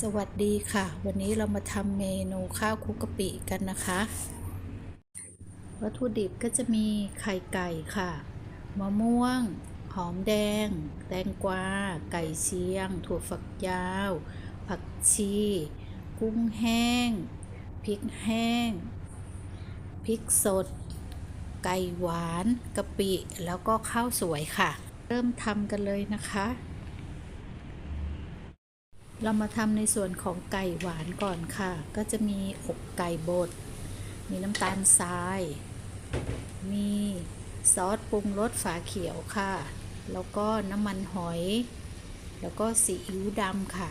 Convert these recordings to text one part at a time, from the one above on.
สวัสดีค่ะ วันนี้เรามาทำเมนูข้าวคุกกะปิกันนะคะ วัตถุดิบก็จะมีไข่ไก่ค่ะมะม่วง หอมแดง แตงกวา ไก่เชียง ถั่วฝักยาว ผักชี กุ้งแห้ง พริกแห้ง พริกสด ไก่หวานกะปิ แล้วก็ข้าวสวยค่ะ เริ่มทำกันเลยนะคะ เรามาทำในส่วนของไก่หวานก่อนค่ะ ก็จะมีอกไก่บด มีน้ำตาลทราย มีซอสปรุงรสฝาเขียวค่ะ แล้วก็น้ำมันหอย แล้วก็ซีอิ๊วดำค่ะ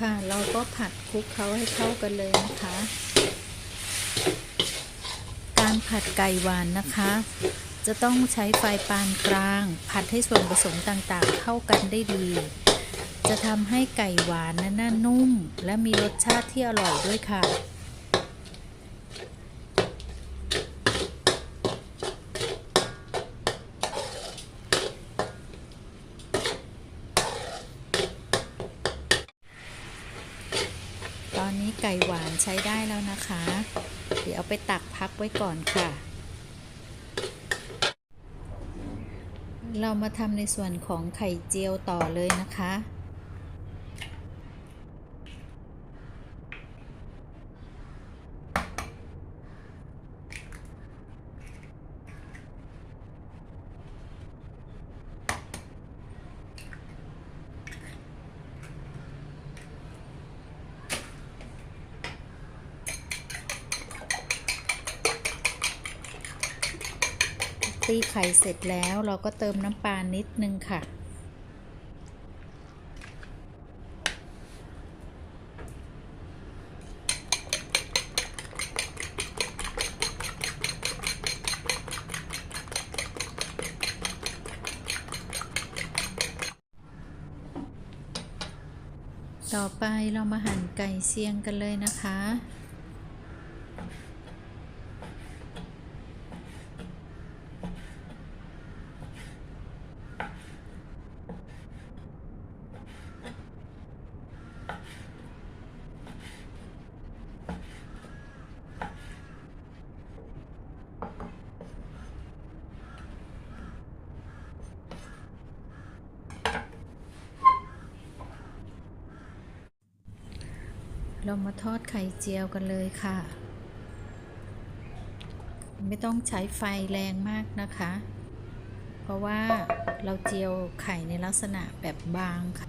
ค่ะ เราก็ผัดคลุกเขาให้เข้ากันเลยนะคะ การผัดไก่หวานนะคะ จะต้องใช้ไฟปานกลาง ผัดให้ส่วนผสมต่างๆ เข้ากันได้ดี จะทำให้ไก่หวานนั้นนุ่ม และมีรสชาติที่อร่อยด้วยค่ะ ไก่หวานใช้ได้แล้วนะคะ เดี๋ยวเอาไปตักพักไว้ก่อนค่ะ เรามาทำในส่วนของไข่เจียวต่อเลยนะคะ ตีไข่เสร็จแล้วเราก็เติมน้ำปลานิดนึงค่ะ ต่อไปเรามาหั่นไก่เชียงกันเลยนะคะ เรามาทอดไข่เจียวกันเลยค่ะ ไม่ต้องใช้ไฟแรงมากนะคะ เพราะว่าเราเจียวไข่ในลักษณะแบบบางค่ะ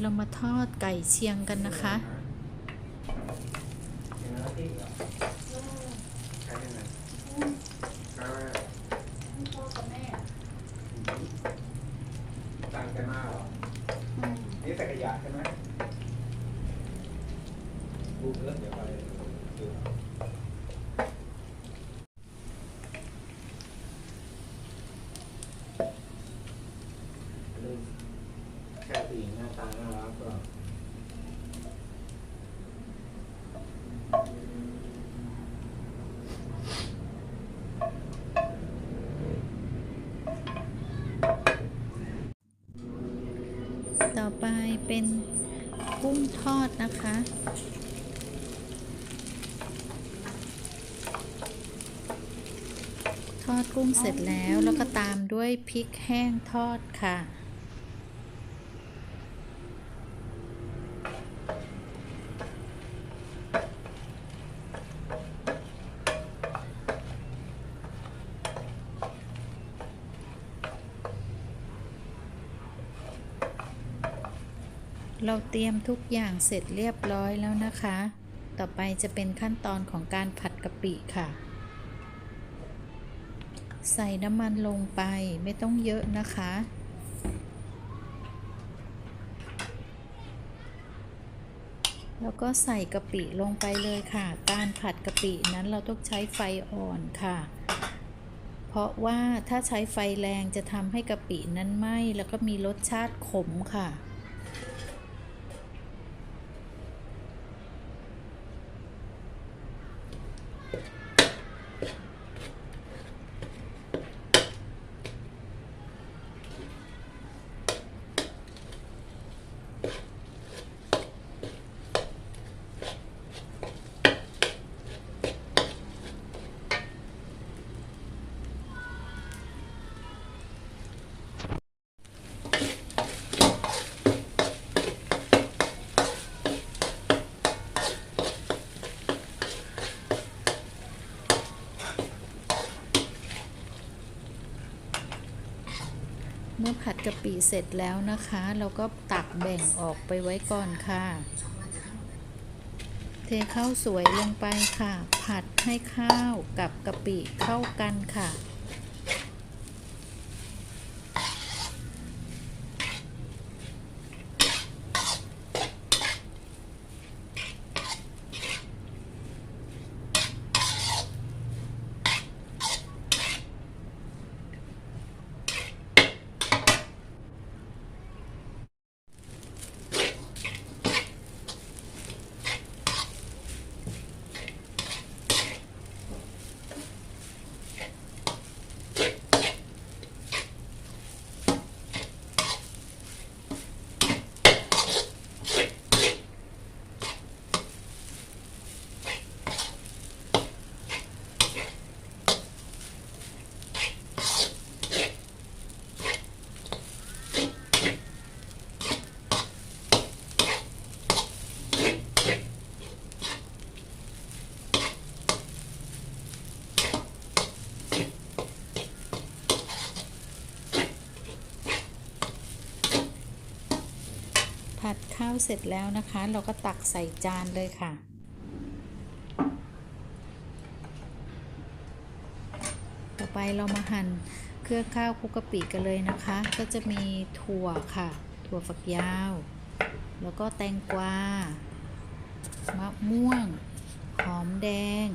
เรามาทอดไก่เชียงกันนะคะตังกันมากเหรอนี่แต่ขยะใช่ไหมดูเลือดเดี๋ยวไปดูแค่ตีหน้าตาน่ารักก็ ต่อ ไปเป็นกุ้งทอดนะคะ ทอดกุ้งเสร็จแล้วแล้วก็ตามด้วยพริกแห้งทอดค่ะ เราเตรียมทุกอย่างเสร็จเรียบร้อยแล้วนะคะ ต่อไปจะเป็นขั้นตอนของการผัดกะปิค่ะ ใส่น้ำมันลงไปไม่ต้องเยอะนะคะแล้วก็ใส่กะปิลงไปเลยค่ะ การผัดกะปินั้นเราต้องใช้ไฟอ่อนค่ะ เพราะว่าถ้าใช้ไฟแรงจะทำให้กะปินั้นไหม้แล้วก็มีรสชาติขมค่ะ มื่อผัดกะปิเสร็จแล้วนะคะ เราก็ตักแบ่งออกไปไว้ก่อนค่ะ เทข้าวสวยลงไปค่ะ ผัดให้ข้าวกับกะปิเข้ากันค่ะ ผัด ข้าวเสร็จแล้วนะคะ เราก็ตักใส่จานเลยค่ะ ต่อไปเรามาหั่นเครื่องข้าวคุกกะปิกันเลยนะคะ ก็จะมีถั่วค่ะ ถั่วฝักยาว แล้วก็แตงกวามะม่วง หอมแดง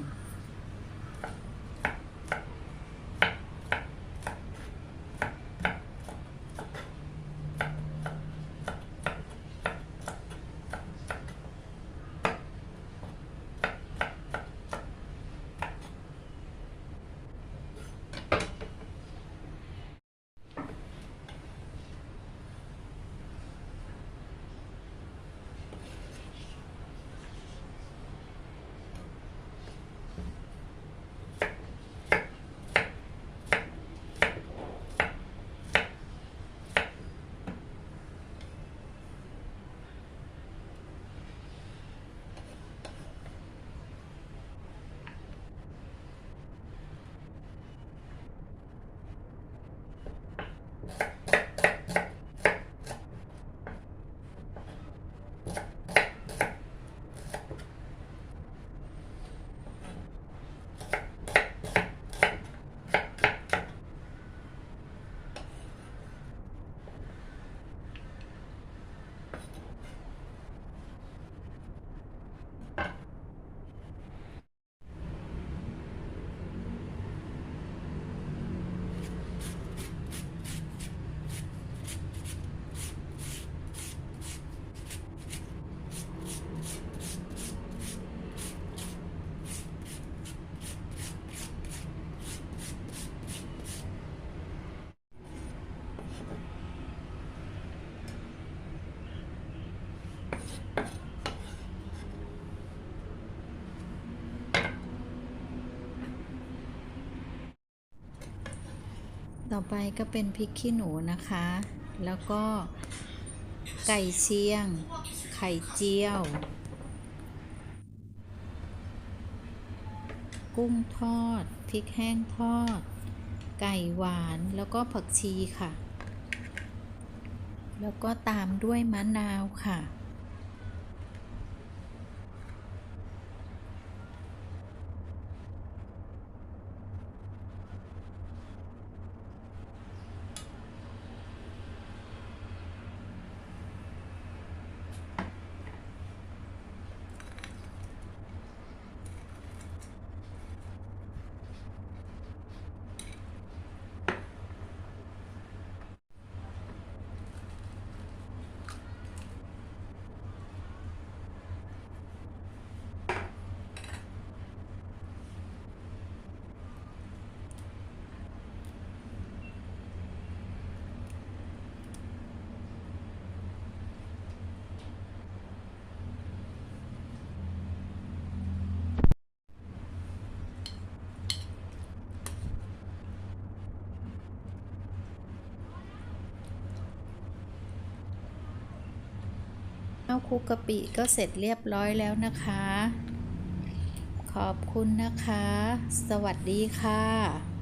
ต่อไปก็เป็นพริกขี้หนูนะคะ แล้วก็ไก่เชียง ไข่เจียว กุ้งทอด พริกแห้งทอด ไก่หวาน แล้วก็ผักชีค่ะ แล้วก็ตามด้วยมะนาวค่ะ ข้าวคลุกกะปิก็เสร็จเรียบร้อยแล้วนะคะ ขอบคุณนะคะ สวัสดีค่ะ